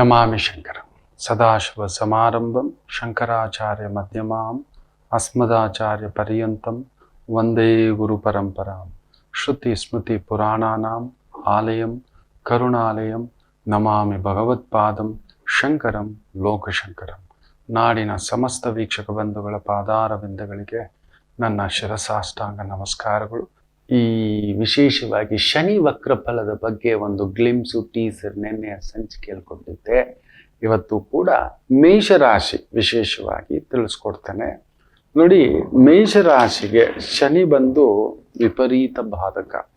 ನಮಾಮಿ ಶಂಕರ ಸದಾಶಿವ ಸಮಾರಂಭಂ ಶಂಕರಾಚಾರ್ಯ ಮಧ್ಯಮಾಂ ಅಸ್ಮದಾಚಾರ್ಯ ಪರ್ಯಂತಂ ವಂದೇ ಗುರು ಪರಂಪರಾಂ ಶ್ರುತಿ ಸ್ಮೃತಿ ಪುರಾಣಾನಾಂ ಆಲಯಂ ಕರುಣಾಲಯಂ ನಮಾಮಿ ಭಗವತ್ಪಾದಂ ಶಂಕರಂ ಲೋಕಶಂಕರಂ ನಾಡಿನ ಸಮಸ್ತ ವೀಕ್ಷಕ ಬಂಧುಗಳ ಪಾದಾರವಿಂದಗಳಿಗೆ ನನ್ನ ಶಿರಸಾಷ್ಟಾಂಗ ನಮಸ್ಕಾರಗಳು ಈ ವಿಶೇಷವಾಗಿ ಶನಿ ವಕ್ರ ಫಲದ ಬಗ್ಗೆ ಒಂದು ಗ್ಲಿಮ್ಸು ಟೀಸರ್ ನೆನ್ನೆ ಸಂಚಿಕೆಯಲ್ಲಿ ಕೊಟ್ಟಿದ್ದೆ ಇವತ್ತು ಕೂಡ ಮೇಷರಾಶಿ ವಿಶೇಷವಾಗಿ ತಿಳಿಸ್ಕೊಡ್ತೇನೆ. ನೋಡಿ, ಮೇಷರಾಶಿಗೆ ಶನಿ ಬಂದು ವಿಪರೀತ ಬಾಧಕ.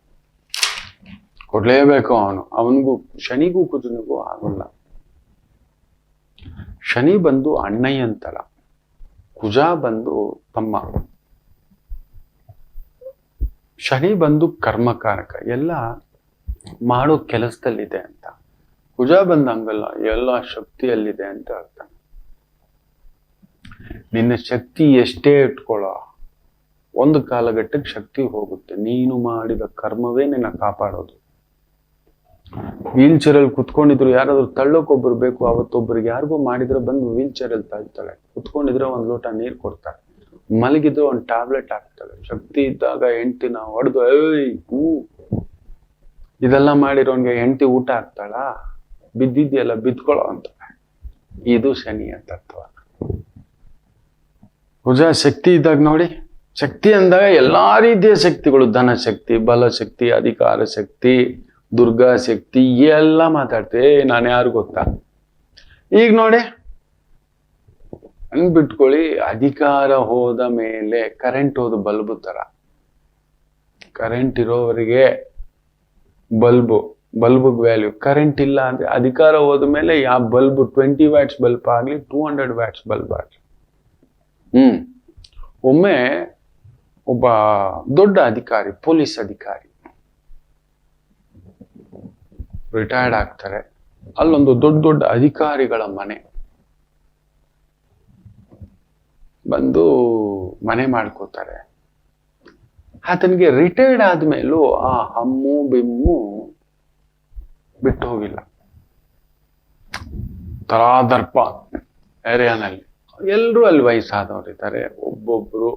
ಕೊಡಲೇಬೇಕು ಅವನು. ಅವನಿಗೂ, ಶನಿಗೂ ಕುಜನಿಗೂ ಆಗೋಲ್ಲ. ಶನಿ ಬಂದು ಅಣ್ಣಯ್ಯಂತಲ ಕುಜ ಬಂದು ತಮ್ಮ ಶನಿ ಬಂದು ಕರ್ಮಕಾರಕ, ಎಲ್ಲ ಮಾಡೋ ಕೆಲಸದಲ್ಲಿದೆ ಅಂತ. ಕುಜ ಬಂದ ಹಂಗಲ್ಲ ಎಲ್ಲ ಶಕ್ತಿಯಲ್ಲಿದೆ ಅಂತ ಅರ್ಥ. ನಿನ್ನ ಶಕ್ತಿ ಎಷ್ಟೇ ಇಟ್ಕೊಳ್ಳೋ ಒಂದು ಕಾಲಘಟ್ಟಕ್ಕೆ ಶಕ್ತಿ ಹೋಗುತ್ತೆ. ನೀನು ಮಾಡಿದ ಕರ್ಮವೇ ನಿನ್ನ ಕಾಪಾಡೋದು. ವೀಲ್ ಚೇರಲ್ಲಿ ಕುತ್ಕೊಂಡಿದ್ರು, ಯಾರಾದ್ರೂ ತಳ್ಳೋಕೊಬ್ರು ಬೇಕು, ಅವತ್ತೊಬ್ರಿಗೆ ಯಾರಿಗೋ ಮಾಡಿದ್ರೆ ಬಂದು ವೀಲ್ ಚೇರಲ್ಲಿ ತಳ್ತಾಳೆ. ಕುತ್ಕೊಂಡಿದ್ರೆ ಒಂದ್ ಲೋಟ ನೀರು ಕೊಡ್ತಾಳೆ ಮಲಗಿದ್ರೆ ಒಂದು ಟ್ಯಾಬ್ಲೆಟ್ ಹಾಕ್ತಾಳೆ. ಶಕ್ತಿ ಇದ್ದಾಗ ಹೆಂಡ್ತಿನ ಹೊಡೆದು ಹೂ. ಇದೆಲ್ಲ ಮಾಡಿರೋನ್ಗೆ ಹೆಂಡತಿ ಊಟ ಹಾಕ್ತಾಳ? ಬಿದ್ದಿದ್ಯಲ್ಲ ಬಿದ್ಕೊಳ್ಳೋ ಅಂತ. ಇದು ಶನಿಯ ತತ್ವ. ಭುಜ, ಶಕ್ತಿ ಇದ್ದಾಗ ನೋಡಿ, ಶಕ್ತಿ ಅಂದಾಗ ಎಲ್ಲಾ ರೀತಿಯ ಶಕ್ತಿಗಳು, ಧನ ಶಕ್ತಿ, ಬಲ ಶಕ್ತಿ, ಅಧಿಕಾರ ಶಕ್ತಿ, ದುರ್ಗಾ ಶಕ್ತಿ, ಎಲ್ಲ ಮಾತಾಡ್ತೇ ನಾನು ಯಾರು ಗೊತ್ತಾ? ಈಗ ನೋಡಿ ಹಂಗ್ ಬಿಟ್ಕೊಳ್ಳಿ ಅಧಿಕಾರ ಹೋದ ಮೇಲೆ ಕರೆಂಟ್ ಹೋದ ಬಲ್ಬ್ ತರ. ಕರೆಂಟ್ ಇರೋವರೆಗೆ ಬಲ್ಬು ಬಲ್ಬ್ ವ್ಯಾಲ್ಯೂ ಕರೆಂಟ್ ಇಲ್ಲ ಅಂದ್ರೆ ಅಧಿಕಾರ ಹೋದ ಮೇಲೆ ಯಾವ ಬಲ್ಬ್ ಟ್ವೆಂಟಿ ವ್ಯಾಟ್ಸ್ ಬಲ್ಬ್ ಆಗ್ಲಿ ಟೂ ಹಂಡ್ರೆಡ್ ವ್ಯಾಟ್ಸ್ ಬಲ್ಬ್ ಆಗ್ಲಿ. ಹ್ಮ್. ಒಮ್ಮೆ ಒಬ್ಬ ದೊಡ್ಡ ಅಧಿಕಾರಿ, ಪೊಲೀಸ್ ಅಧಿಕಾರಿ ರಿಟೈರ್ಡ್ ಆಗ್ತಾರೆ. ಅಲ್ಲೊಂದು ದೊಡ್ಡ ದೊಡ್ಡ ಅಧಿಕಾರಿಗಳ ಮನೆ. ಬಂದು ಮನೆ ಮಾಡ್ಕೋತಾರೆ. ಆತನಿಗೆ ರಿಟೈರ್ಡ್ ಆದ್ಮೇಲೂ ಆ ಹಮ್ಮು ಬಿಮ್ಮು ಬಿಟ್ಟು ಹೋಗಿಲ್ಲ. ತರಾದರ್ಪ ಏರಿಯಾನಲ್ಲಿ ಎಲ್ಲರೂ ಅಲ್ಲಿ ವಯಸ್ಸಾದವ್ರು ಇದ್ದಾರೆ. ಒಬ್ಬೊಬ್ರು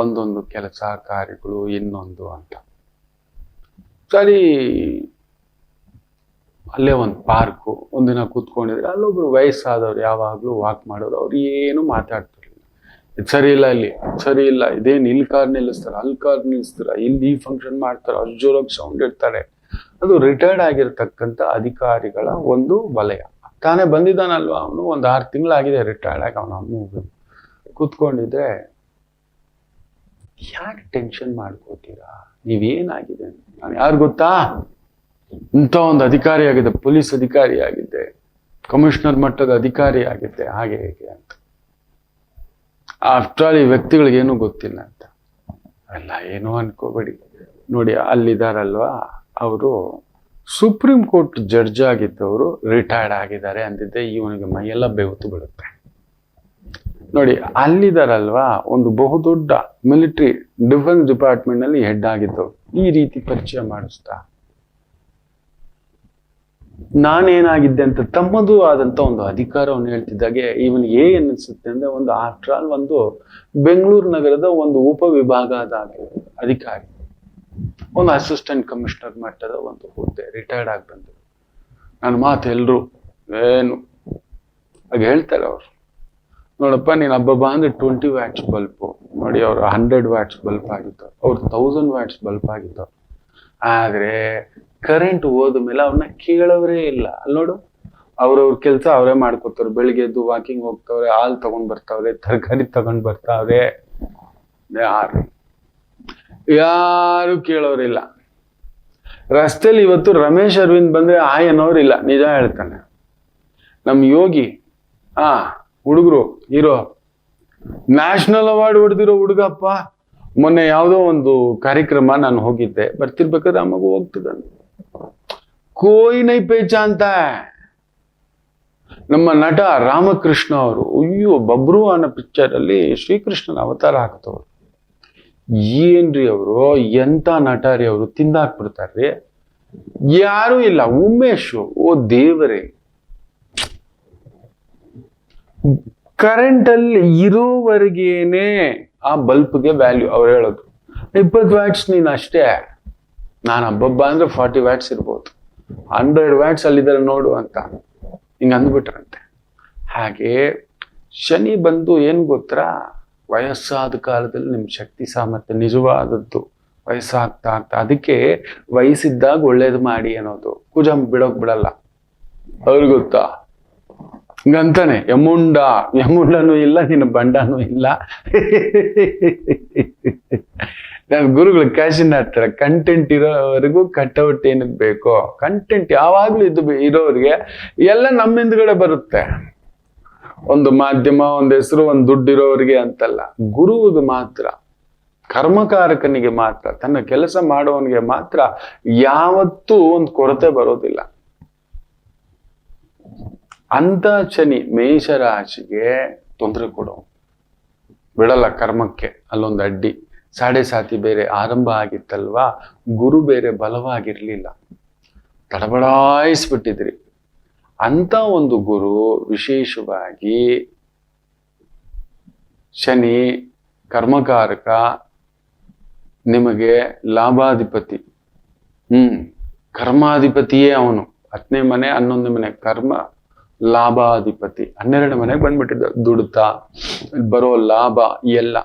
ಒಂದೊಂದು ಕೆಲಸ ಕಾರ್ಯಗಳು, ಇನ್ನೊಂದು ಅಂತ. ಸರಿ, ಅಲ್ಲೇ ಒಂದು ಪಾರ್ಕು, ಒಂದಿನ ಕೂತ್ಕೊಂಡಿದ್ರೆ ಅಲ್ಲೊಬ್ರು ವಯಸ್ಸಾದವ್ರು ಯಾವಾಗಲೂ ವಾಕ್ ಮಾಡೋರು, ಅವ್ರು ಏನು ಮಾತಾಡ್ತಿರ್ಲಿಲ್ಲ ಸರಿ ಇಲ್ಲ ಇಲ್ಲಿ ಸರಿ ಇಲ್ಲ ಇದೇನು ಇಲ್ಲಿ ಕಾರ್ ನಿಲ್ಲಿಸ್ತಾರ ಅಲ್ಲಿ ಕಾರ್ ನಿಲ್ಲಿಸ್ತಾರ, ಇಲ್ಲಿ ಈ ಫಂಕ್ಷನ್ ಮಾಡ್ತಾರ ಅಷ್ಟು ಜೋರಾಗಿ ಸೌಂಡ್ ಇಡ್ತಾರೆ. ಅದು ರಿಟೈರ್ಡ್ ಆಗಿರ್ತಕ್ಕಂಥ ಅಧಿಕಾರಿಗಳ ಒಂದು ವಲಯ. ತಾನೇ ಬಂದಿದ್ದಾನಲ್ವ ಅವನು? ಒಂದು ಆರು ತಿಂಗಳಾಗಿದೆ ರಿಟೈರ್ಡ್ ಆಗಿ ಅವನ ಅಮ್ಮ ಕೂತ್ಕೊಂಡಿದ್ರೆ, ಯಾಕೆ ಟೆನ್ಷನ್ ಮಾಡ್ಕೋತೀರಾ? ನೀವೇನಾಗಿದೆ ನಾನು ಯಾರು ಗೊತ್ತಾ? ಇಂಥ ಒಂದು ಅಧಿಕಾರಿ ಆಗಿದೆ ಪೊಲೀಸ್ ಅಧಿಕಾರಿ ಆಗಿದ್ದೆ ಕಮಿಷನರ್ ಮಟ್ಟದ ಅಧಿಕಾರಿ ಆಗಿದ್ದೆ ಹಾಗೆ ಹೇಗೆ ಅಂತ. ಆಫ್ಟರ್ ಈ ವ್ಯಕ್ತಿಗಳಿಗೆ ಏನೂ ಗೊತ್ತಿಲ್ಲ ಅಂತ. ಅಲ್ಲ, ಏನೋ ಅನ್ಕೋಬೇಡಿ. ನೋಡಿ, ಅಲ್ಲಿದಾರಲ್ವಾ? ಅವರು ಸುಪ್ರೀಂ ಕೋರ್ಟ್ ಜಡ್ಜ್ ಆಗಿದ್ದವರು ರಿಟೈರ್ಡ್ ಆಗಿದ್ದಾರೆ ಅಂದಿದ್ದೆ ಇವನಿಗೆ ಮೈಯೆಲ್ಲ ಬೆವತ್ತು ಬಿಡುತ್ತೆ ನೋಡಿ, ಅಲ್ಲಿದಾರಲ್ವಾ? ಒಂದು ಬಹುದೊಡ್ಡ ಮಿಲಿಟರಿ ಡಿಫೆನ್ಸ್ ಡಿಪಾರ್ಟ್ಮೆಂಟ್ನಲ್ಲಿ ಹೆಡ್ ಆಗಿದ್ದವರು. ಈ ರೀತಿ ಪರಿಚಯ ಮಾಡಿಸ್ತಾ. ನಾನೇನಾಗಿದ್ದೆ ಅಂತ ತಮ್ಮದು ಆದಂತ ಒಂದು ಅಧಿಕಾರವನ್ನು ಹೇಳ್ತಿದ್ದಾಗೆ ಇವನಿಗೆ ಏ ಅನ್ನಿಸುತ್ತೆ ಅಂದ್ರೆ ಒಂದು ಆಫ್ಟರ್ ಆಲ್ ಒಂದು ಬೆಂಗಳೂರು ನಗರದ ಒಂದು ಉಪವಿಭಾಗದ ಅಧಿಕಾರಿ. ಒಂದು ಅಸಿಸ್ಟೆಂಟ್ ಕಮಿಷನರ್ ಮಟ್ಟದ ಒಂದು ಹುದ್ದೆ ರಿಟೈರ್ಡ್ ಆಗಿ ಬಂದರು ನನ್ನ ಮಾತು ಎಲ್ರು ಏನು? ಹಾಗೆ ಹೇಳ್ತಾರೆ ಅವರು. ನೋಡಪ್ಪ, ನೀನು ಹಬ್ಬ ಅಂದ್ರೆ ಟ್ವೆಂಟಿ ವ್ಯಾಟ್ಸ್ ಬಲ್ಪ್ ನೋಡಿ, ಅವ್ರು ಹಂಡ್ರೆಡ್ ವ್ಯಾಟ್ಸ್ ಬಲ್ಪ್ ಆಗಿತ್ತು. ಅವ್ರು ತೌಸಂಡ್ ವ್ಯಾಟ್ಸ್ ಬಲ್ಪ್ ಆಗಿತ್ತು. ಆದ್ರೆ ಕರೆಂಟ್ ಹೋದ ಮೇಲೆ ಅವ್ರನ್ನ ಕೇಳೋರೇ ಇಲ್ಲ. ಅಲ್ಲಿ ನೋಡು, ಅವ್ರವ್ರ ಕೆಲಸ ಅವರೇ ಮಾಡ್ಕೋತಾರೆ ಬೆಳಿಗ್ಗೆ ಎದ್ದು ವಾಕಿಂಗ್ ಹೋಗ್ತಾವ್ರೆ, ಹಾಲು ತಗೊಂಡ್ ಬರ್ತಾವ್ರೆ, ತರಕಾರಿ ತಗೊಂಡ್ ಬರ್ತಾವ್ರೆ. ಯಾರು? ಯಾರು ಕೇಳೋರಿಲ್ಲ ರಸ್ತೆಲಿ ಇವತ್ತು ರಮೇಶ್ ಅರವಿಂದ್ ಬಂದ್ರೆ ಆಯ್ ಅನ್ನೋರಿಲ್ಲ ನಿಜ ಹೇಳ್ತಾನೆ. ನಮ್ ಯೋಗಿ, ಆ, ಹುಡುಗರು, ಹೀರೋ, ನ್ಯಾಷನಲ್ ಅವಾರ್ಡ್ ಹೊಡೆದಿರೋ ಹುಡುಗಪ್ಪ. ಮೊನ್ನೆ ಯಾವುದೋ ಒಂದು ಕಾರ್ಯಕ್ರಮ ನಾನು ಹೋಗಿದ್ದೆ. ಬರ್ತಿರ್ಬೇಕಾದ್ರೆ ಆ ಮಗು ಕೋಯಿ ನೈ ಅಂತ. ನಮ್ಮ ನಟ ರಾಮಕೃಷ್ಣ ಅವರು, ಅಯ್ಯೋ ಬಬ್ರು ಅನ್ನೋ ಪಿಕ್ಚರಲ್ಲಿ ಶ್ರೀಕೃಷ್ಣನ ಅವತಾರ ಹಾಕ್ತವ್ರು. ಏನ್ರಿ ಅವರು? ಎಂಥ ನಟ ರೀ ಅವರು? ತಿಂದಾಕ್ಬಿಡ್ತಾರ್ರಿ. ಯಾರೂ ಇಲ್ಲ. ಉಮೇಶು, ಓ ದೇವರೇ. ಕರೆಂಟಲ್ಲಿ ಇರೋವರೆಗೇನೆ ಆ ಬಲ್ಪ್ಗೆ ವ್ಯಾಲ್ಯೂ ಅವ್ರು ಹೇಳೋದು. ಇಪ್ಪತ್ತು ವ್ಯಾಟ್ಸ್ ನೀನು ಅಷ್ಟೇ. ನಾನು ಹಬ್ಬಬ್ಬ ಅಂದರೆ ಫಾರ್ಟಿ ವ್ಯಾಟ್ಸ್ ಇರ್ಬೋದು. ಹಂಡ್ರೆಡ್ ವ್ಯಾಟ್ಸ್ ಅಲ್ಲಿದ್ದಾರೆ ನೋಡು ಅಂತ. ಹಿಂಗೆ ಅಂದ್ಬಿಟ್ರಂತೆ. ಹಾಗೆ ಶನಿ ಬಂದು ಏನ್ ಗೊತ್ತಾ? ವಯಸ್ಸಾದ ಕಾಲದಲ್ಲಿ ನಿಮ್ ಶಕ್ತಿ ಸಾಮರ್ಥ್ಯ ನಿಜವಾದದ್ದು. ವಯಸ್ಸಾಗ್ತಾ ಆಗ್ತಾ ಅದಕ್ಕೆ ವಯಸ್ಸಿದ್ದಾಗ ಒಳ್ಳೇದು ಮಾಡಿ ಅನ್ನೋದು. ಕುಜಂ ಬಿಡೋಕ್ ಬಿಡಲ್ಲ. ಅವ್ರಿಗೆ ಗೊತ್ತಾ? ಹಂಗಂತಾನೆ, ಯಮುಂಡ, ಯಮುಂಡನೂ ಇಲ್ಲ, ನಿನ್ನ ಬಂಡನೂ ಇಲ್ಲ. ನನ್ನ ಗುರುಗಳು ಕ್ಯಾಶಿನ ಹಾಕ್ತಾರೆ ಕಂಟೆಂಟ್ ಇರೋವರೆಗೂ ಕಟ್ಔಟ್ ಏನಕ್ಕೆ ಬೇಕೋ ಕಂಟೆಂಟ್ ಯಾವಾಗ್ಲೂ ಇದು ಇರೋರಿಗೆ ಎಲ್ಲ ನಮ್ಮ ಹಿಂದ್ಗಡೆ ಬರುತ್ತೆ. ಒಂದು ಮಾಧ್ಯಮ, ಒಂದು ಹೆಸರು, ಒಂದು ದುಡ್ಡು ಇರೋರಿಗೆ ಅಂತಲ್ಲ. ಗುರುವಿಗೆ ಮಾತ್ರ. ಕರ್ಮಕಾರಕನಿಗೆ ಮಾತ್ರ. ತನ್ನ ಕೆಲಸ ಮಾಡೋವನಿಗೆ ಮಾತ್ರ ಯಾವತ್ತೂ ಒಂದು ಕೊರತೆ ಬರೋದಿಲ್ಲ. ಅಂತ ಶನಿ ಮೇಷರಾಶಿಗೆ ತೊಂದರೆ ಕೊಡು. ಬಿಡಲ್ಲ ಕರ್ಮಕ್ಕೆ, ಅಲ್ಲೊಂದು ಅಡ್ಡಿ. ಸಾಡೆ ಸಾತಿ ಬೇರೆ ಆರಂಭ ಆಗಿತ್ತಲ್ವಾ? ಗುರು ಬೇರೆ ಬಲವಾಗಿರ್ಲಿಲ್ಲ. ತಡಬಡಾಯಿಸ್ಬಿಟ್ಟಿದ್ರಿ. ಅಂತ ಒಂದು ಗುರು ವಿಶೇಷವಾಗಿ ಶನಿ ಕರ್ಮಕಾರಕ ನಿಮಗೆ ಲಾಭಾಧಿಪತಿ. ಹ್ಮ್, ಕರ್ಮಾಧಿಪತಿಯೇ ಅವನು. ಹತ್ತನೇ ಮನೆ ಹನ್ನೊಂದನೇ ಮನೆ. ಕರ್ಮ ಲಾಭಾಧಿಪತಿ. ಹನ್ನೆರಡು ಮನೆಗೆ ಬಂದ್ಬಿಟ್ಟಿದ್ದ, ದುಡ್ತಾ, ಬರೋ ಲಾಭ, ಎಲ್ಲ.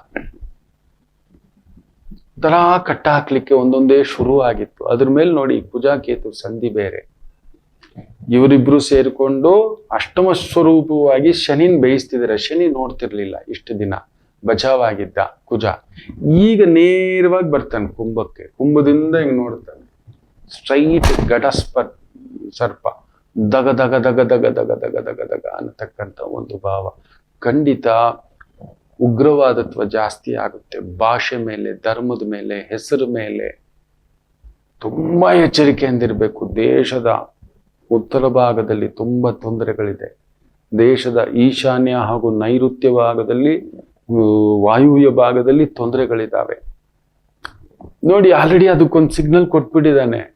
ತರ ಕಟ್ಟಾಕ್ಲಿಕ್ಕೆ ಒಂದೊಂದೇ ಶುರು ಆಗಿತ್ತು. ಅದ್ರ ಮೇಲೆ ನೋಡಿ ಪೂಜಾ ಕೇತು ಸಂಧಿ ಬೇರೆ. ಇವರಿಬ್ರು ಸೇರಿಕೊಂಡು ಅಷ್ಟಮ ಸ್ವರೂಪವಾಗಿ ಶನಿನ್ ಬೇಯಿಸ್ತಿದ್ದಾರೆ ಶನಿ ನೋಡ್ತಿರ್ಲಿಲ್ಲ ಇಷ್ಟು ದಿನ. ಬಚಾವಾಗಿದ್ದ ಕುಜ ಈಗ ನೇರವಾಗಿ ಬರ್ತಾನೆ ಕುಂಭಕ್ಕೆ. ಕುಂಭದಿಂದ ಹಿಂಗ್ ನೋಡ್ತಾನೆ. ಸ್ಟ್ರೈಟ್ ಘಟಸ್ಪ ಸರ್ಪ. ದಗ ದಗ ದಗ ದಗ ದಗ ದಗ ದಗ ದಗ ಅನ್ನತಕ್ಕಂಥ ಒಂದು ಭಾವ. ಖಂಡಿತ ಉಗ್ರವಾದತ್ವ ಜಾಸ್ತಿ ಆಗುತ್ತೆ. ಭಾಷೆ ಮೇಲೆ, ಧರ್ಮದ ಮೇಲೆ, ಹೆಸರು ಮೇಲೆ ತುಂಬಾ ಎಚ್ಚರಿಕೆಯಿಂದಿರಬೇಕು. ದೇಶದ ಉತ್ತರ ಭಾಗದಲ್ಲಿ ತುಂಬಾ ತೊಂದರೆಗಳಿದೆ. ದೇಶದ ಈಶಾನ್ಯ ಹಾಗೂ ನೈಋತ್ಯ ಭಾಗದಲ್ಲಿ ವಾಯುವ್ಯ ಭಾಗದಲ್ಲಿ ತೊಂದರೆಗಳಿದ್ದಾವೆ ನೋಡಿ ಆಲ್ರೆಡಿ ಅದಕ್ಕೊಂದು ಸಿಗ್ನಲ್ ಕೊಟ್ಬಿಟ್ಟಿದ್ದಾನೆ.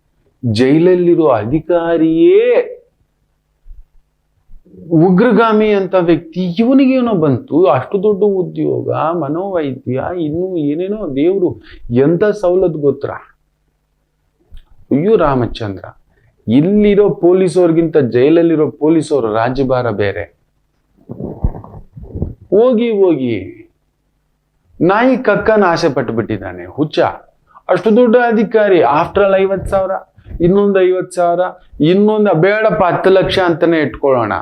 ಜೈಲಲ್ಲಿರೋ ಅಧಿಕಾರಿಯೇ ಉಗ್ರಗಾಮಿ ಅಂತ ವ್ಯಕ್ತಿ ಇವನಿಗೇನೋ ಬಂತು, ಅಷ್ಟು ದೊಡ್ಡ ಉದ್ಯೋಗ, ಮನೋವೈದ್ಯ, ಇನ್ನು ಏನೇನೋ ದೇವರು ಎಂಥ ಸವಲತ್ತು ಗೊತ್ತರ ಅಯ್ಯೋ ರಾಮಚಂದ್ರ, ಇಲ್ಲಿರೋ ಪೊಲೀಸವ್ರಿಗಿಂತ ಜೈಲಲ್ಲಿರೋ ಪೊಲೀಸವ್ರ ರಾಜ್ಯಭಾರ ಬೇರೆ. ಹೋಗಿ ಹೋಗಿ. ನಾಯಿ ಕಕ್ಕನ ಆಸೆ ಪಟ್ಟುಬಿಟ್ಟಿದ್ದಾನೆ ಹುಚ್ಚ. ಅಷ್ಟು ದೊಡ್ಡ ಅಧಿಕಾರಿ ಆಫ್ಟರ್ ಆಲ್ ಐವತ್ ಸಾವಿರ, ಇನ್ನೊಂದು ಐವತ್ತು ಸಾವಿರ, ಇನ್ನೊಂದು, ಬೇಡಪ್ಪ ಹತ್ತು ಲಕ್ಷ ಅಂತಾನೆ ಇಟ್ಕೊಳ್ಳೋಣ.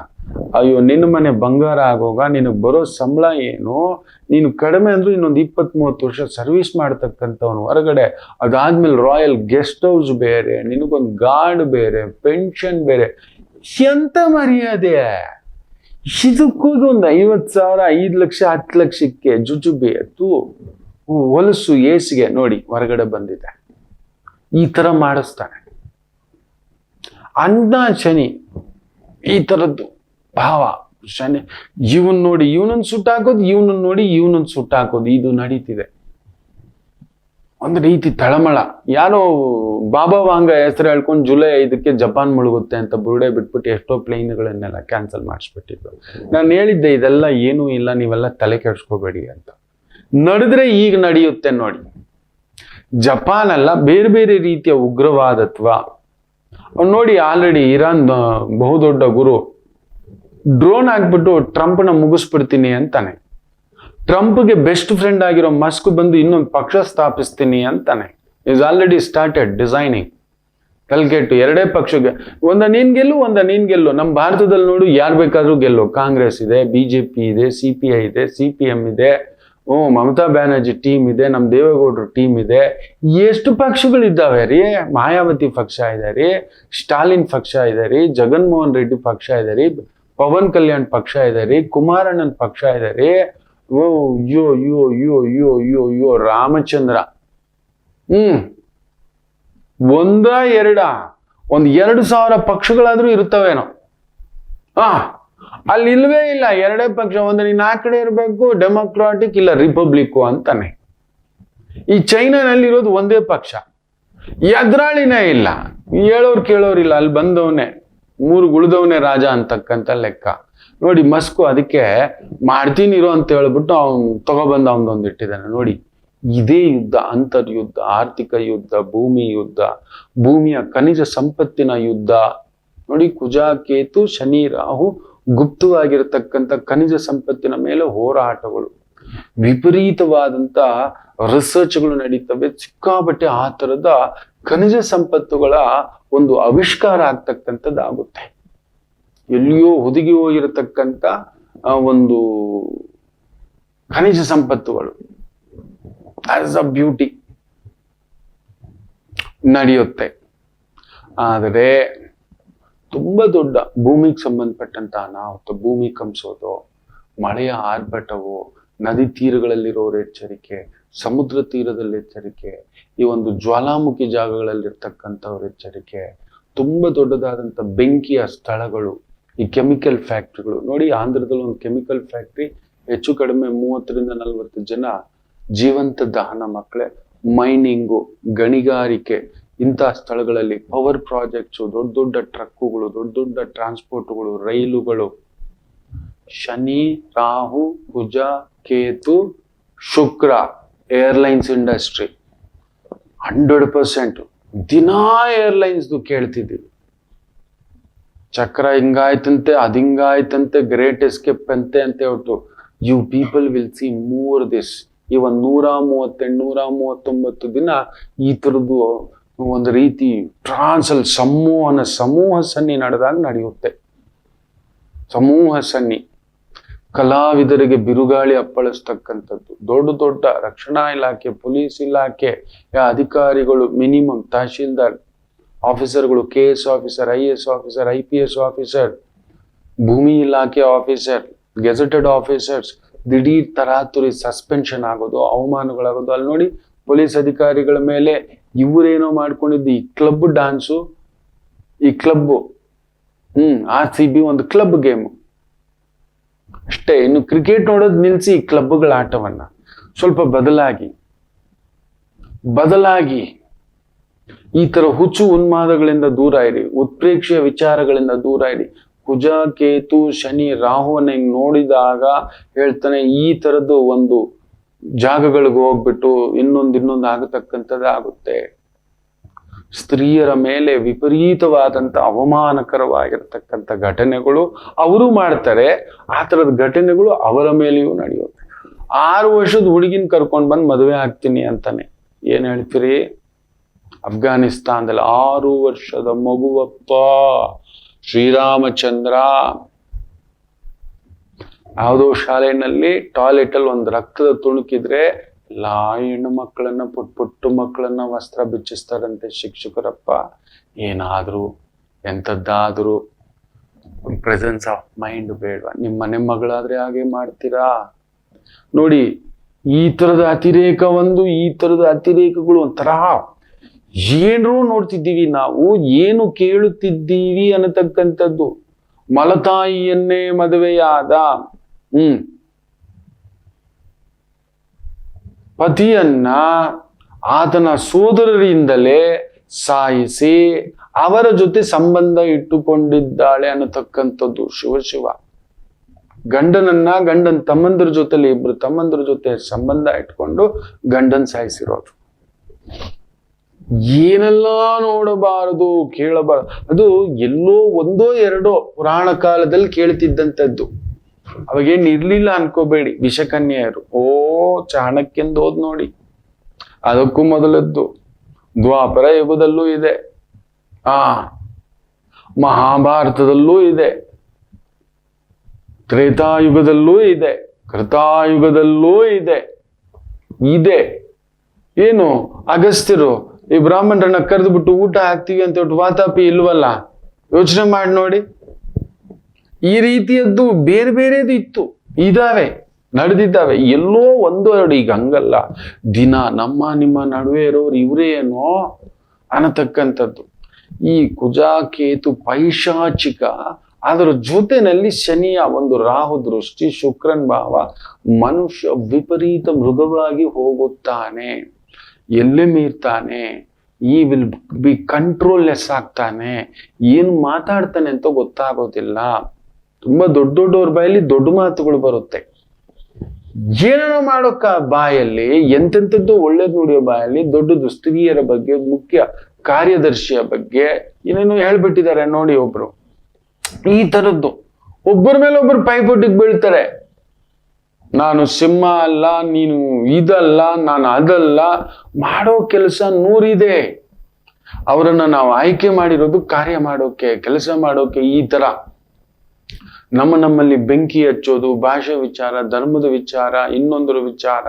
ಅಯ್ಯೋ, ನಿನ್ನ ಮನೆ ಬಂಗಾರ ಆಗೋಗ ನಿನಗೆ ಬರೋ ಸಂಬಳ ಏನು? ನೀನು ಕಡಿಮೆ ಅಂದ್ರೂ ಇನ್ನೊಂದು ಇಪ್ಪತ್ತ್ ಮೂವತ್ತು ವರ್ಷ ಸರ್ವಿಸ್ ಮಾಡ್ತಕ್ಕಂಥವ್ನು ಹೊರಗಡೆ. ಅದಾದ್ಮೇಲೆ ರಾಯಲ್ ಗೆಸ್ಟ್ ಹೌಸ್ ಬೇರೆ, ನಿನಗೊಂದು ಗಾರ್ಡ್ ಬೇರೆ, ಪೆನ್ಷನ್ ಬೇರೆ. ಎಂತ ಮರ್ಯಾದೆ? ಇದಕ್ಕೋಗಿ ಒಂದು ಐವತ್ತು ಸಾವಿರ, ಐದು ಲಕ್ಷ, ಹತ್ತು ಲಕ್ಷಕ್ಕೆ ಜುಜುಬಿ ಅತ್ತು ಹೊಲಸು, ಏಸಿಗೆ ನೋಡಿ ಹೊರಗಡೆ ಬಂದಿದೆ. ಈ ತರ ಮಾಡಿಸ್ತಾನೆ. ಅನ್ನ ಶನಿ ಈ ತರದ್ದು. ಭಾವ ಶನಿ ಇವನ್ ನೋಡಿ ಇವನನ್ನ ಸುಟ್ಟಾಕೋದು ಇವನನ್ನ ನೋಡಿ ಇವನನ್ನ ಸುಟ್ಟಾಕೋದು. ಇದು ನಡೀತಿದೆ. ಒಂದು ರೀತಿ ತಳಮಳ. ಯಾರೋ ಬಾಬಾ ವಾಂಗ ಹೆಸರು ಹೇಳ್ಕೊಂಡು ಜುಲೈ ಐದಕ್ಕೆ ಜಪಾನ್ ಮುಳುಗುತ್ತೆ ಅಂತ ಬುರುಡೆ ಬಿಟ್ಬಿಟ್ಟು ಎಷ್ಟೋ ಪ್ಲೇನ್ಗಳನ್ನೆಲ್ಲ ಕ್ಯಾನ್ಸಲ್ ಮಾಡಿಸ್ಬಿಟ್ಟಿದ್ರು. ನಾನು ಹೇಳಿದ್ದೆ, ಇದೆಲ್ಲ ಏನೂ ಇಲ್ಲ, ನೀವೆಲ್ಲ ತಲೆ ಕೆಡ್ಸ್ಕೋಬೇಡಿ ಅಂತ. ನಡೆದ್ರೆ ಈಗ ನಡೆಯುತ್ತೆ ನೋಡಿ. ಜಪಾನ್ ಅಲ್ಲ, ಬೇರೆ ಬೇರೆ ರೀತಿಯ ಉಗ್ರವಾದತ್ವ. ನೋಡಿ ಆಲ್ರೆಡಿ ಇರಾನ್ ಬಹುದೊಡ್ಡ ಗುರು. ಡ್ರೋನ್ ಹಾಕ್ಬಿಟ್ಟು ಟ್ರಂಪ್ನ ಮುಗಿಸ್ಬಿಡ್ತೀನಿ ಅಂತಾನೆ. ಟ್ರಂಪ್ಗೆ ಬೆಸ್ಟ್ ಫ್ರೆಂಡ್ ಆಗಿರೋ ಮಸ್ಕ್ ಬಂದು ಇನ್ನೊಂದು ಪಕ್ಷ ಸ್ಥಾಪಿಸ್ತೀನಿ ಅಂತಾನೆ. ಇಸ್ ಆಲ್ರೆಡಿ ಸ್ಟಾರ್ಟೆಡ್ ಡಿಸೈನಿಂಗ್ ಕಲ್ಗೆಟ್ಟು ಎರಡೇ ಪಕ್ಷಕ್ಕೆ, ಒಂದ ನೀನ್ ಗೆಲ್ಲು, ಒಂದ ನೀನ್ ಗೆಲ್ಲು. ನಮ್ಮ ಭಾರತದಲ್ಲಿ ನೋಡು, ಯಾರು ಬೇಕಾದ್ರೂ ಗೆಲ್ಲು. ಕಾಂಗ್ರೆಸ್ ಇದೆ, ಬಿಜೆಪಿ ಇದೆ ಸಿ ಪಿ ಐ ಇದೆ ಸಿ ಪಿ ಎಂ ಇದೆ, ಓ, ಮಮತಾ ಬ್ಯಾನರ್ಜಿ ಟೀಮ್ ಇದೆ ನಮ್ಮ ದೇವೇಗೌಡರು ಟೀಮ್ ಇದೆ. ಎಷ್ಟು ಪಕ್ಷಗಳಿದ್ದಾವೆ ರೀ? ಮಾಯಾವತಿ ಪಕ್ಷ ಇದೆ ರೀ, ಸ್ಟಾಲಿನ್ ಪಕ್ಷ ಇದೆ ರೀ, ಜಗನ್ಮೋಹನ್ ರೆಡ್ಡಿ ಪಕ್ಷ ಇದೆ ರೀ. ಪವನ್ ಕಲ್ಯಾಣ್ ಪಕ್ಷ ಇದೆ ರೀ, ಕುಮಾರಣ್ಣನ ಪಕ್ಷ ಇದೆ ರೀ. ಓ ಯೋ ಯೋ ಯೋ ಯೋ ಯೋ ಯೋ ರಾಮಚಂದ್ರ. ಹ್ಮ್. ಒಂದ, ಎರಡ, ಒಂದ್ ಎರಡು ಸಾವಿರ ಪಕ್ಷಗಳಾದ್ರೂ ಇರುತ್ತವೇನೋ. ಹಾ, ಅಲ್ಲಿ ಇಲ್ವೇ ಇಲ್ಲ. ಎರಡೇ ಪಕ್ಷ, ಒಂದು ನೀನ್ ಆ ಕಡೆ ಇರಬೇಕು ಡೆಮೊಕ್ರಾಟಿಕ್ ಇಲ್ಲ ರಿಪಬ್ಲಿಕ್ ಅಂತಾನೆ. ಈ ಚೈನಾನಲ್ಲಿರೋದು ಒಂದೇ ಪಕ್ಷ. ಎದುರಾಳಿನೇ ಇಲ್ಲ. ಹೇಳೋರು ಕೇಳೋರಿಲ್ಲ, ಅಲ್ಲಿ ಬಂದವನೇ. ಮೂರು ಉಳಿದವನೇ ರಾಜ ಅಂತಕ್ಕಂಥ ಲೆಕ್ಕ. ನೋಡಿ, ಮಸ್ಕು ಅದಕ್ಕೆ ಮಾಡ್ತೀನಿ ಇರೋ ಅಂತ ಹೇಳ್ಬಿಟ್ಟು ಅವ್ನು ತಗೊಬಂದು ಅವನೊಂದು ಇಟ್ಟಿದ್ದಾನೆ. ನೋಡಿ, ಇದೇ ಯುದ್ಧ ಅಂತರ್ಯುದ್ಧ ಆರ್ಥಿಕ ಯುದ್ಧ, ಭೂಮಿ ಯುದ್ಧ, ಭೂಮಿಯ ಖನಿಜ ಸಂಪತ್ತಿನ ಯುದ್ಧ. ನೋಡಿ ಕುಜ ಕೇತು ಶನಿ, ರಾಹು ಗುಪ್ತವಾಗಿರತಕ್ಕಂಥ ಖನಿಜ ಸಂಪತ್ತಿನ ಮೇಲೆ ಹೋರಾಟಗಳು. ವಿಪರೀತವಾದಂತ ರಿಸರ್ಚ್ಗಳು ನಡೀತವೆ. ಸಿಕ್ಕಾಪಟ್ಟೆ ಆ ತರದ ಖನಿಜ ಸಂಪತ್ತುಗಳ ಒಂದು ಆವಿಷ್ಕಾರ ಆಗ್ತಕ್ಕಂಥದ್ದಾಗುತ್ತೆ ಎಲ್ಲಿಯೋ ಹುದುಗಿ ಹೋಗಿರತಕ್ಕಂಥ ಆ, ಒಂದು ಖನಿಜ ಸಂಪತ್ತುಗಳು. ಆಸ್ ಅ ಬ್ಯೂಟಿ ನಡೆಯುತ್ತೆ. ಆದರೆ ತುಂಬಾ ದೊಡ್ಡ ಭೂಮಿಗೆ ಸಂಬಂಧಪಟ್ಟಂತ ಅನಾಹುತ ಭೂಮಿ ಕಂಸೋದು ಮಳೆಯ ಆರ್ಭಟವು ನದಿ ತೀರಗಳಲ್ಲಿರೋರ ಎಚ್ಚರಿಕೆ ಸಮುದ್ರ ತೀರದಲ್ಲಿ ಎಚ್ಚರಿಕೆ, ಈ ಒಂದು ಜ್ವಾಲಾಮುಖಿ ಜಾಗಗಳಲ್ಲಿರ್ತಕ್ಕಂಥವ್ರ ಎಚ್ಚರಿಕೆ, ತುಂಬ ದೊಡ್ಡದಾದಂಥ ಬೆಂಕಿಯ ಸ್ಥಳಗಳು, ಈ ಕೆಮಿಕಲ್ ಫ್ಯಾಕ್ಟ್ರಿಗಳು. ನೋಡಿ, ಆಂಧ್ರದಲ್ಲಿ ಒಂದು ಕೆಮಿಕಲ್ ಫ್ಯಾಕ್ಟ್ರಿ, ಹೆಚ್ಚು ಕಡಿಮೆ ಮೂವತ್ತರಿಂದ ನಲವತ್ತು ಜನ ಜೀವಂತ ದಹನ ಮಕ್ಕಳೇ, ಮೈನಿಂಗು, ಗಣಿಗಾರಿಕೆ ಇಂತಹ ಸ್ಥಳಗಳಲ್ಲಿ ಪವರ್ ಪ್ರಾಜೆಕ್ಟ್ಸು, ದೊಡ್ಡ ದೊಡ್ಡ ಟ್ರಕ್ಕುಗಳು, ದೊಡ್ಡ ದೊಡ್ಡ ಟ್ರಾನ್ಸ್ಪೋರ್ಟ್ಗಳು, ರೈಲುಗಳು. Shani, Rahu Kuja Ketu, Shukra. Airlines industry hundred percent ದಿನಾ ಏರ್ಲೈನ್ಸ್ದು ಕೇಳ್ತಿದ್ದೀವಿ. ಚಕ್ರ ಹಿಂಗಾಯ್ತಂತೆ, ಅದು ಹಿಂಗಾಯ್ತಂತೆ ಗ್ರೇಟ್ ಎಸ್ಕೇಪ್ ಅಂತೆ ಅಂತ ಹೇಳ್ಬಿಟ್ಟು you people will see more this ಒಂದ್ ನೂರ ಮೂವತ್ತೆಂಟು, ನೂರ ಮೂವತ್ತೊಂಬತ್ತು ದಿನ ಈ ಥರದ್ದು ಒಂದು ರೀತಿ ಟ್ರಾನ್ಸಲ್ ಸಮೂಹನ, ಸಮೂಹ ಸನ್ನಿ ನಡೆದಾಗ ನಡೆಯುತ್ತೆ. ಸಮೂಹ ಸನ್ನಿ. ಕಲಾವಿದರಿಗೆ ಬಿರುಗಾಳಿ ಅಪ್ಪಳಿಸ್ತಕ್ಕಂಥದ್ದು. ದೊಡ್ಡ ದೊಡ್ಡ ರಕ್ಷಣಾ ಇಲಾಖೆ, ಪೊಲೀಸ್ ಇಲಾಖೆ ಅಧಿಕಾರಿಗಳು, minimum tahsildar, ಆಫೀಸರ್ಗಳು, K S officer, I S officer, I P S officer, ಭೂಮಿ ಇಲಾಖೆ ಆಫೀಸರ್, ಗೆಜೆಟೆಡ್ ಆಫೀಸರ್ಸ್, ದಿಢೀರ್ ತರಾತುರಿ ಸಸ್ಪೆನ್ಷನ್ ಆಗೋದು, ಅವಮಾನಗಳಾಗೋದು. ಅಲ್ಲಿ ನೋಡಿ ಪೊಲೀಸ್ ಅಧಿಕಾರಿಗಳ ಮೇಲೆ ಇವರೇನೋ ಮಾಡ್ಕೊಂಡಿದ್ದು, ಈ ಕ್ಲಬ್ ಡಾನ್ಸು ಈ ಕ್ಲಬ್ ಹ್ಮ್, ಆರ್ ಸಿ ಬಿ ಒಂದು ಕ್ಲಬ್ ಗೇಮು. ಅಷ್ಟೇ, ಇನ್ನು ಕ್ರಿಕೆಟ್ ನೋಡೋದು ನಿಲ್ಸಿ ಈ ಕ್ಲಬ್ಗಳ ಆಟವನ್ನ. ಸ್ವಲ್ಪ ಬದಲಾಗಿ ಬದಲಾಗಿ ಈ ತರ ಹುಚ್ಚು ಉನ್ಮಾದಗಳಿಂದ ದೂರ ಇರಿ, ಉತ್ಪ್ರೇಕ್ಷೆಯ ವಿಚಾರಗಳಿಂದ ದೂರ ಇರಿ. ಕುಜ ಕೇತು, ಶನಿ, ರಾಹುವನ್ನ ಹಿಂಗ್ ನೋಡಿದಾಗ ಹೇಳ್ತಾನೆ, ಈ ತರದ್ದು ಒಂದು ಜಾಗಗಳಿಗೆ ಹೋಗ್ಬಿಟ್ಟು ಇನ್ನೊಂದು ಇನ್ನೊಂದು ಆಗತಕ್ಕಂಥದ್ದು ಆಗುತ್ತೆ. ಸ್ತ್ರೀಯರ ಮೇಲೆ ವಿಪರೀತವಾದಂಥ ಅವಮಾನಕರವಾಗಿರ್ತಕ್ಕಂಥ ಘಟನೆಗಳು ಅವರು ಮಾಡ್ತಾರೆ, ಆ ಥರದ ಘಟನೆಗಳು ಅವರ ಮೇಲೆಯೂ ನಡೆಯುತ್ತೆ. ಆರು ವರ್ಷದ ಹುಡುಗಿನ ಕರ್ಕೊಂಡು ಬಂದು ಮದುವೆ ಆಗ್ತೀನಿ ಅಂತಾನೆ. ಏನು ಹೇಳ್ತೀರಿ? ಅಫ್ಘಾನಿಸ್ತಾನದಲ್ಲಿ ಆರು ವರ್ಷದ ಮಗುವಪ್ಪ, ಶ್ರೀರಾಮಚಂದ್ರ. ಯಾವುದೋ ಶಾಲೆಯಲ್ಲಿ ಟಾಯ್ಲೆಟ್ ಅಲ್ಲಿ ಒಂದು ರಕ್ತದ ತುಣುಕಿದ್ರೆ ಎಲ್ಲಾ ಹೆಣ್ಣು ಮಕ್ಕಳನ್ನ, ಪುಟ್ ಪುಟ್ಟು ಮಕ್ಕಳನ್ನ ವಸ್ತ್ರ ಬಿಚ್ಚಿಸ್ತಾರಂತೆ ಶಿಕ್ಷಕರಪ್ಪ. ಏನಾದರೂ ಎಂಥದ್ದಾದರೂ ಪ್ರೆಸೆನ್ಸ್ ಆಫ್ ಮೈಂಡ್ ಬೇಡವಾ. ನಿಮ್ಮ ಮನೆ ಮಗಳಾದ್ರೆ ಹಾಗೆ ಮಾಡ್ತೀರಾ? ನೋಡಿ, ಈ ತರದ ಅತಿರೇಕ ಒಂದು, ಈ ತರದ ಅತಿರೇಕಗಳು ಒಂಥರ ಏನರೂ ನೋಡ್ತಿದ್ದೀವಿ ನಾವು, ಏನು ಕೇಳುತ್ತಿದ್ದೀವಿ ಅನ್ನತಕ್ಕಂಥದ್ದು. ಮಲತಾಯಿಯನ್ನೇ ಮದುವೆಯಾದ, ಹ್ಮ್. ಪತಿಯನ್ನ ಆತನ ಸೋದರರಿಂದಲೇ ಸಾಯಿಸಿ ಅವರ ಜೊತೆ ಸಂಬಂಧ ಇಟ್ಟುಕೊಂಡಿದ್ದಾಳೆ ಅನ್ನತಕ್ಕಂಥದ್ದು ಶಿವಶಿವ. ಶಿವ ಗಂಡನನ್ನ ಗಂಡನ ತಮ್ಮಂದ್ರ ಜೊತೆಲಿ ಇಬ್ರು ತಮ್ಮಂದ್ರ ಜೊತೆ ಸಂಬಂಧ ಇಟ್ಕೊಂಡು ಗಂಡನ್ ಸಾಯಿಸಿರೋದು. ಏನೆಲ್ಲ ನೋಡಬಾರದು ಕೇಳಬಾರದು ಅದು ಎಲ್ಲೋ ಒಂದೋ ಎರಡೋ ಪುರಾಣ ಕಾಲದಲ್ಲಿ ಕೇಳ್ತಿದ್ದಂಥದ್ದು. ಅವಾಗೇನ್ ಇರ್ಲಿಲ್ಲ ಅನ್ಕೋಬೇಡಿ. ವಿಷಕನ್ಯೆಯರು. ಓ, ಚಾಣಕ್ಯಂದು ಹೋದ್ ನೋಡಿ. ಅದಕ್ಕೂ ಮೊದಲದ್ದು. ದ್ವಾಪರ ಯುಗದಲ್ಲೂ ಇದೆ. ಆ, ಮಹಾಭಾರತದಲ್ಲೂ ಇದೆ. ತ್ರೇತಾಯುಗದಲ್ಲೂ ಇದೆ. ಕೃತಾಯುಗದಲ್ಲೂ ಇದೆ. ಇದೆ. ಏನು? ಅಗಸ್ತ್ಯರು, ಈ ಬ್ರಾಹ್ಮಣರನ್ನ ಕರೆದು ಬಿಟ್ಟು ಊಟ ಹಾಕ್ತೀವಿ ಅಂತ ವಾತಾಪಿ ಇಲ್ವಲ್ಲ? ಯೋಚನೆ ಮಾಡಿ ನೋಡಿ. ಈ ರೀತಿಯದ್ದು ಬೇರೆ ಬೇರೆದು ಇತ್ತು. ಇದಾವೆ, ನಡೆದಿದ್ದಾವೆ. ಎಲ್ಲೋ ಒಂದು ಎರಡು ಈಗ ಹಂಗಲ್ಲ. ದಿನ ನಮ್ಮ ನಿಮ್ಮ ನಡುವೆ ಇರೋರು ಇವರೇ ಏನೋ ಅನ್ನತಕ್ಕಂಥದ್ದು. ಈ ಕುಜಾಕೇತು ಪೈಶಾಚಿಕ, ಅದರ ಜೊತೆನಲ್ಲಿ ಶನಿಯ ಒಂದು ರಾಹು ದೃಷ್ಟಿ ಶುಕ್ರನ್ ಭಾವ ಮನುಷ್ಯ ವಿಪರೀತ ಮೃಗವಾಗಿ ಹೋಗುತ್ತಾನೆ. ಎಲ್ಲಿ ಮೀರ್ತಾನೆ? ಈ ವಿಲ್ ಬಿ ಕಂಟ್ರೋಲ್ಲೆಸ್ ಆಗ್ತಾನೆ. ಏನು ಮಾತಾಡ್ತಾನೆ ಅಂತ ಗೊತ್ತಾಗೋದಿಲ್ಲ. ತುಂಬಾ ದೊಡ್ಡ ದೊಡ್ಡವ್ರ ಬಾಯಲ್ಲಿ ದೊಡ್ಡ ಮಾತುಗಳು ಬರುತ್ತೆ. ಏನೇನೋ ಮಾಡೋಕ್ಕ ಬಾಯಲ್ಲಿ ಎಂತೆಂಥದ್ದು ಒಳ್ಳೇದು ನುಡಿಯೋ ಬಾಯಲ್ಲಿ ದೊಡ್ಡದು ಸ್ತ್ರೀಯರ ಬಗ್ಗೆ, ಮುಖ್ಯ ಕಾರ್ಯದರ್ಶಿಯ ಬಗ್ಗೆ ಏನೇನೋ ಹೇಳ್ಬಿಟ್ಟಿದ್ದಾರೆ ನೋಡಿ ಒಬ್ರು. ಈ ತರದ್ದು. ಒಬ್ಬರ ಮೇಲೆ ಒಬ್ಬರು ಪೈಪೋಟಿಗೆ ಬೀಳ್ತಾರೆ. ನಾನು ಸಿಂಹ ಅಲ್ಲ, ನೀನು ಇದಲ್ಲ, ನಾನು ಅದಲ್ಲ, ಮಾಡೋ ಕೆಲಸ ನೂರಿದೆ. ಅವರನ್ನ ನಾವು ಆಯ್ಕೆ ಮಾಡಿರೋದು ಕಾರ್ಯ ಮಾಡೋಕೆ, ಕೆಲಸ ಮಾಡೋಕೆ ಈ ತರ. ನಮ್ಮ ನಮ್ಮಲ್ಲಿ ಬೆಂಕಿ ಹಚ್ಚೋದು, ಭಾಷೆ ವಿಚಾರ, ಧರ್ಮದ ವಿಚಾರ, ಇನ್ನೊಂದರ ವಿಚಾರ.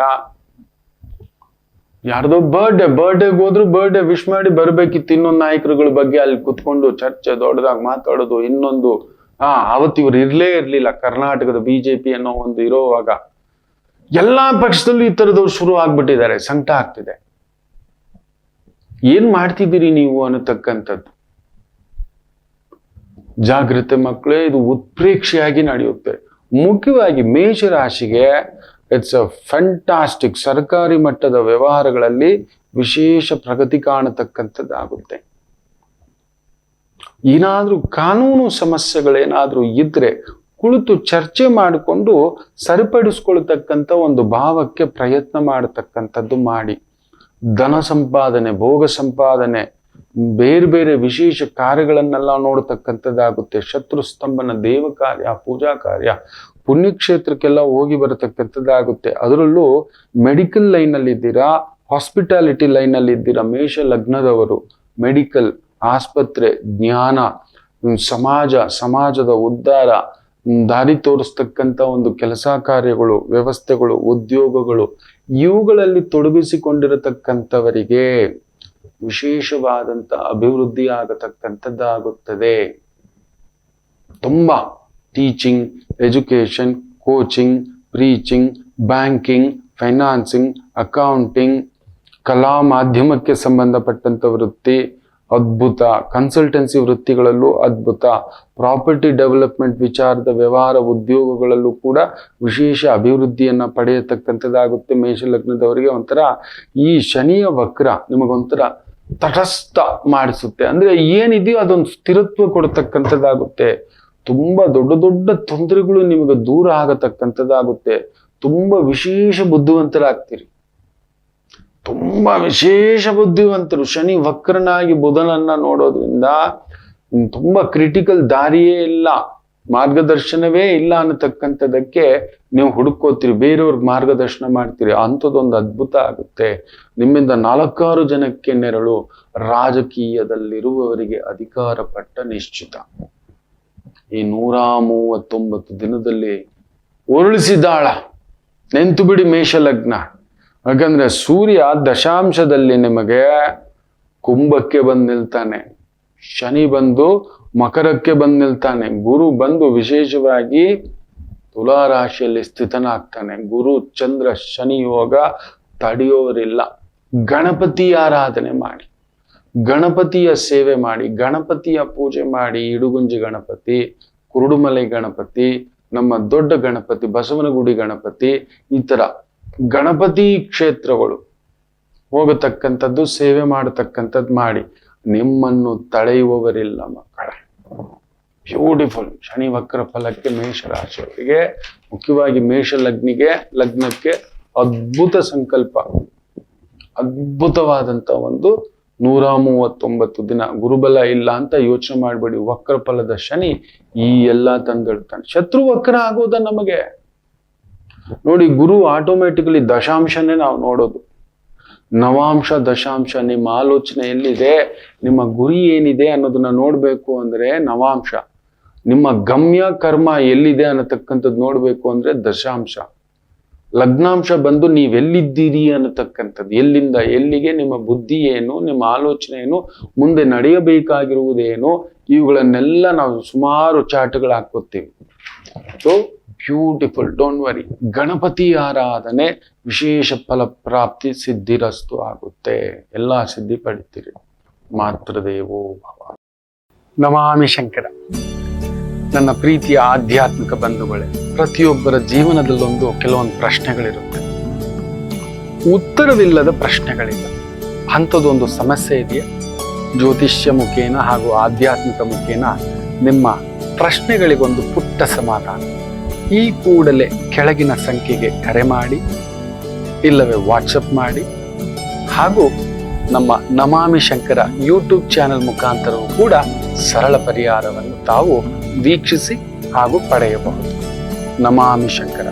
ಯಾರ್ದೋ ಬರ್ಡೇ ಬರ್ಡೇಗೆ ಹೋದ್ರು ಬರ್ಡೇ ವಿಶ್ ಮಾಡಿ ಬರ್ಬೇಕಿತ್ತು ಇನ್ನೊಂದು ನಾಯಕರುಗಳ ಬಗ್ಗೆ ಅಲ್ಲಿ ಕುತ್ಕೊಂಡು ಚರ್ಚೆ, ದೊಡ್ಡದಾಗಿ ಮಾತಾಡೋದು, ಇನ್ನೊಂದು. ಆ ಅವತ್ತು ಇವ್ರು ಇರ್ಲೇ ಇರ್ಲಿಲ್ಲ, ಕರ್ನಾಟಕದ ಬಿಜೆಪಿ ಅನ್ನೋ ಒಂದು ಇರೋವಾಗ. ಎಲ್ಲಾ ಪಕ್ಷದಲ್ಲೂ ಈ ತರದವ್ರು ಶುರು ಆಗ್ಬಿಟ್ಟಿದ್ದಾರೆ, ಸಂಕಟ ಆಗ್ತಿದೆ. ಏನ್ ಮಾಡ್ತಿದ್ದೀರಿ ನೀವು ಅನ್ನತಕ್ಕಂಥದ್ದು? ಜಾಗೃತೆ ಮಕ್ಕಳೇ, ಇದು ಉತ್ಪ್ರೇಕ್ಷೆಯಾಗಿ ನಡೆಯುತ್ತೆ. ಮುಖ್ಯವಾಗಿ ಮೇಷರಾಶಿಗೆ ಇಟ್ಸ್ ಅ ಫ್ಯಾಂಟಾಸ್ಟಿಕ್ ಸರ್ಕಾರಿ ಮಟ್ಟದ ವ್ಯವಹಾರಗಳಲ್ಲಿ ವಿಶೇಷ ಪ್ರಗತಿ ಕಾಣತಕ್ಕಂಥದ್ದಾಗುತ್ತೆ. ಏನಾದರೂ ಕಾನೂನು ಸಮಸ್ಯೆಗಳೇನಾದರೂ ಇದ್ರೆ ಕುಳಿತು ಚರ್ಚೆ ಮಾಡಿಕೊಂಡು ಸರಿಪಡಿಸ್ಕೊಳ್ತಕ್ಕಂಥ ಒಂದು ಭಾವಕ್ಕೆ ಪ್ರಯತ್ನ ಮಾಡತಕ್ಕಂಥದ್ದು ಮಾಡಿ. ಧನ ಸಂಪಾದನೆ, ಭೋಗ ಸಂಪಾದನೆ ಬೇರೆ ಬೇರೆ ವಿಶೇಷ ಕಾರ್ಯಗಳನ್ನೆಲ್ಲ ನೋಡತಕ್ಕಂಥದ್ದಾಗುತ್ತೆ. ಶತ್ರು ಸ್ತಂಭನ ದೇವ ಕಾರ್ಯ, ಪೂಜಾ ಕಾರ್ಯ, ಪುಣ್ಯಕ್ಷೇತ್ರಕ್ಕೆಲ್ಲ ಹೋಗಿ ಬರತಕ್ಕಂಥದ್ದಾಗುತ್ತೆ. ಅದರಲ್ಲೂ ಮೆಡಿಕಲ್ ಲೈನಲ್ಲಿ ಇದ್ದೀರಾ ಹಾಸ್ಪಿಟಾಲಿಟಿ ಲೈನಲ್ಲಿ ಇದ್ದೀರಾ ಮೇಷ ಲಗ್ನದವರು ಮೆಡಿಕಲ್ ಆಸ್ಪತ್ರೆ, ಜ್ಞಾನ ಸಮಾಜ, ಸಮಾಜದ ಉದ್ಧಾರ ದಾರಿ ತೋರಿಸ್ತಕ್ಕಂಥ ಒಂದು ಕೆಲಸ ಕಾರ್ಯಗಳು, ವ್ಯವಸ್ಥೆಗಳು, ಉದ್ಯೋಗಗಳು, ಇವುಗಳಲ್ಲಿ ತೊಡಗಿಸಿಕೊಂಡಿರತಕ್ಕಂಥವರಿಗೆ ವಿಶೇಷವಾದಂತ ಅಭಿವೃದ್ಧಿ ಆಗತಕ್ಕಂಥದ್ದಾಗುತ್ತದೆ. ತುಂಬ teaching education coaching preaching banking financing accounting ಕಲಾ ಮಾಧ್ಯಮಕ್ಕೆ ಸಂಬಂಧಪಟ್ಟಂತ ವೃತ್ತಿ, ಅದ್ಭುತ ಕನ್ಸಲ್ಟೆನ್ಸಿ ವೃತ್ತಿಗಳಲ್ಲೂ ಅದ್ಭುತ. ಪ್ರಾಪರ್ಟಿ ಡೆವಲಪ್ಮೆಂಟ್ ವಿಚಾರದ ವ್ಯವಹಾರ ಉದ್ಯೋಗಗಳಲ್ಲೂ ಕೂಡ ವಿಶೇಷ ಅಭಿವೃದ್ಧಿಯನ್ನ ಪಡೆಯತಕ್ಕಂಥದ್ದಾಗುತ್ತೆ ಮೇಷ ಲಗ್ನದವರಿಗೆ ಒಂಥರ ಈ ಶನಿಯ ವಕ್ರ ನಿಮಗೊಂಥರ ತಟಸ್ಥ ಮಾಡಿಸುತ್ತೆ. ಅಂದ್ರೆ ಏನಿದೆಯೋ ಅದೊಂದು ಸ್ಥಿರತ್ವ ಕೊಡತಕ್ಕಂಥದ್ದಾಗುತ್ತೆ. ತುಂಬಾ ದೊಡ್ಡ ದೊಡ್ಡ ತೊಂದರೆಗಳು ನಿಮಗೆ ದೂರ ಆಗತಕ್ಕಂಥದ್ದಾಗುತ್ತೆ. ತುಂಬಾ ವಿಶೇಷ ಬುದ್ಧಿವಂತರಾಗ್ತೀರಿ. ತುಂಬಾ ವಿಶೇಷ ಬುದ್ಧಿವಂತರು. ಶನಿ ವಕ್ರನಾಗಿ ಬುಧನನ್ನ ನೋಡೋದ್ರಿಂದ ತುಂಬಾ ಕ್ರಿಟಿಕಲ್ ದಾರಿಯೇ ಇಲ್ಲ. ಮಾರ್ಗದರ್ಶನವೇ ಇಲ್ಲ ಅನ್ನತಕ್ಕಂಥದಕ್ಕೆ ನೀವು ಹುಡುಕೋತೀರಿ, ಬೇರೆಯವ್ರಿಗೆ ಮಾರ್ಗದರ್ಶನ ಮಾಡ್ತೀರಿ, ಅಂಥದ್ದೊಂದು ಅದ್ಭುತ ಆಗುತ್ತೆ. ನಿಮ್ಮಿಂದ ನಾಲ್ಕಾರು ಜನಕ್ಕೆ ನೆರಳು, ರಾಜಕೀಯದಲ್ಲಿರುವವರಿಗೆ ಅಧಿಕಾರ ಪಟ್ಟ ನಿಶ್ಚಿತ. ಈ ನೂರ ಮೂವತ್ತೊಂಬತ್ತು ದಿನದಲ್ಲಿ ಉರುಳಿಸಿದಾಳ ನೆಂತು ಬಿಡಿ ಮೇಷಲಗ್ನ. ಯಾಕಂದ್ರೆ ಸೂರ್ಯ ದಶಾಂಶದಲ್ಲಿ ನಿಮಗೆ ಕುಂಭಕ್ಕೆ ಬಂದು ನಿಲ್ತಾನೆ. ಶನಿ ಬಂದು ಮಕರಕ್ಕೆ ಬಂದು ನಿಲ್ತಾನೆ. ಗುರು ಬಂದು ವಿಶೇಷವಾಗಿ ತುಲಾ ರಾಶಿಯಲ್ಲಿ ಸ್ಥಿತನಾಗ್ತಾನೆ. ಗುರು, ಚಂದ್ರ, ಶನಿ ಯೋಗ ತಡೆಯೋರಿಲ್ಲ. ಗಣಪತಿ ಆರಾಧನೆ ಮಾಡಿ. ಗಣಪತಿಯ ಸೇವೆ ಮಾಡಿ. ಗಣಪತಿಯ ಪೂಜೆ ಮಾಡಿ. ಇಡುಗುಂಜಿ ಗಣಪತಿ, ಕುರುಡುಮಲೆ ಗಣಪತಿ, ನಮ್ಮ ದೊಡ್ಡ ಗಣಪತಿ, ಬಸವನಗುಡಿ ಗಣಪತಿ, ಈ ತರ ಗಣಪತಿ ಕ್ಷೇತ್ರಗಳು ಹೋಗತಕ್ಕಂಥದ್ದು, ಸೇವೆ ಮಾಡತಕ್ಕಂಥದ್ದು ಮಾಡಿ. ನಿಮ್ಮನ್ನು ತಡೆಯುವವರಿಲ್ಲ ಬ್ಯೂಟಿಫುಲ್ ಶನಿ ವಕ್ರ ಫಲಕ್ಕೆ ಮೇಷರಾಶಿಯವರಿಗೆ ಮುಖ್ಯವಾಗಿ ಮೇಷ ಲಗ್ನಿಗೆ, ಲಗ್ನಕ್ಕೆ ಅದ್ಭುತ ಸಂಕಲ್ಪ. ಅದ್ಭುತವಾದಂತ ಒಂದು ನೂರ ಮೂವತ್ತೊಂಬತ್ತು ದಿನ. ಗುರುಬಲ ಇಲ್ಲ ಅಂತ ಯೋಚನೆ ಮಾಡಬೇಡಿ. ವಕ್ರ ಫಲದ ಶನಿ ಈ ಎಲ್ಲ ತಂದಿಡ್ತಾನೆ ಶತ್ರು ವಕ್ರ ಆಗೋದ ನಮಗೆ. ನೋಡಿ, ಗುರು ಆಟೋಮೆಟಿಕಲಿ ದಶಾಂಶನೇ ನಾವು ನೋಡೋದು. ನವಾಂಶ, ದಶಾಂಶ ನಿಮ್ಮ ಆಲೋಚನೆ ಎಲ್ಲಿದೆ ನಿಮ್ಮ ಗುರಿ ಏನಿದೆ ಅನ್ನೋದನ್ನ ನೋಡಬೇಕು ಅಂದ್ರೆ ನವಾಂಶ. ನಿಮ್ಮ ಗಮ್ಯ, ಕರ್ಮ ಎಲ್ಲಿದೆ ಅನ್ನತಕ್ಕಂಥದ್ದು ನೋಡಬೇಕು ಅಂದ್ರೆ ದಶಾಂಶ. ಲಗ್ನಾಂಶ ಬಂದು ನೀವೆಲ್ಲಿದ್ದೀರಿ ಅನ್ನತಕ್ಕಂಥದ್ದು, ಎಲ್ಲಿಂದ, ಎಲ್ಲಿಗೆ ನಿಮ್ಮ ಬುದ್ಧಿ ಏನು, ನಿಮ್ಮ ಆಲೋಚನೆ ಏನು, ಮುಂದೆ ನಡೆಯಬೇಕಾಗಿರುವುದೇನು, ಇವುಗಳನ್ನೆಲ್ಲ ನಾವು ಸುಮಾರು ಚಾಟ್ಗಳು ಹಾಕೋತೀವಿ so beautiful don't worry Ganapati ಆರಾಧನೆ ವಿಶೇಷ ಫಲ ಪ್ರಾಪ್ತಿ ಸಿದ್ಧಿರಸ್ತು ಆಗುತ್ತೆ. ಎಲ್ಲ ಸಿದ್ಧಿ ಪಡಿತೀರಿ. ಮಾತೃದೇವೋ ಭವ. ನಮಾಮಿ ಶಂಕರ. ನನ್ನ ಪ್ರೀತಿಯ ಆಧ್ಯಾತ್ಮಿಕ ಬಂಧುಗಳೇ, ಪ್ರತಿಯೊಬ್ಬರ ಜೀವನದಲ್ಲೊಂದು ಕೆಲವೊಂದು ಪ್ರಶ್ನೆಗಳಿರುತ್ತೆ. ಉತ್ತರವಿಲ್ಲದ ಪ್ರಶ್ನೆಗಳಿಲ್ಲ. ಅಂಥದ್ದೊಂದು ಸಮಸ್ಯೆ ಇದೆಯಾ? ಜ್ಯೋತಿಷ್ಯ ಮುಖೇನ ಹಾಗೂ ಆಧ್ಯಾತ್ಮಿಕ ಮುಖೇನ ನಿಮ್ಮ ಪ್ರಶ್ನೆಗಳಿಗೊಂದು ಪುಟ್ಟ ಸಮಾಧಾನ. ಈ ಕೂಡಲೇ ಕೆಳಗಿನ ಸಂಖ್ಯೆಗೆ ಕರೆ ಮಾಡಿ, ಇಲ್ಲವೇ ವಾಟ್ಸಪ್ ಮಾಡಿ, ಹಾಗೂ ನಮ್ಮ ನಮಾಮಿ ಶಂಕರ ಯೂಟ್ಯೂಬ್ ಚಾನೆಲ್ ಮುಖಾಂತರವೂ ಕೂಡ ಸರಳ ಪರಿಹಾರವನ್ನು ತಾವು ವೀಕ್ಷಿಸಿ ಹಾಗೂ ಪಡೆಯಬಹುದು. ನಮಾಮಿ ಶಂಕರ.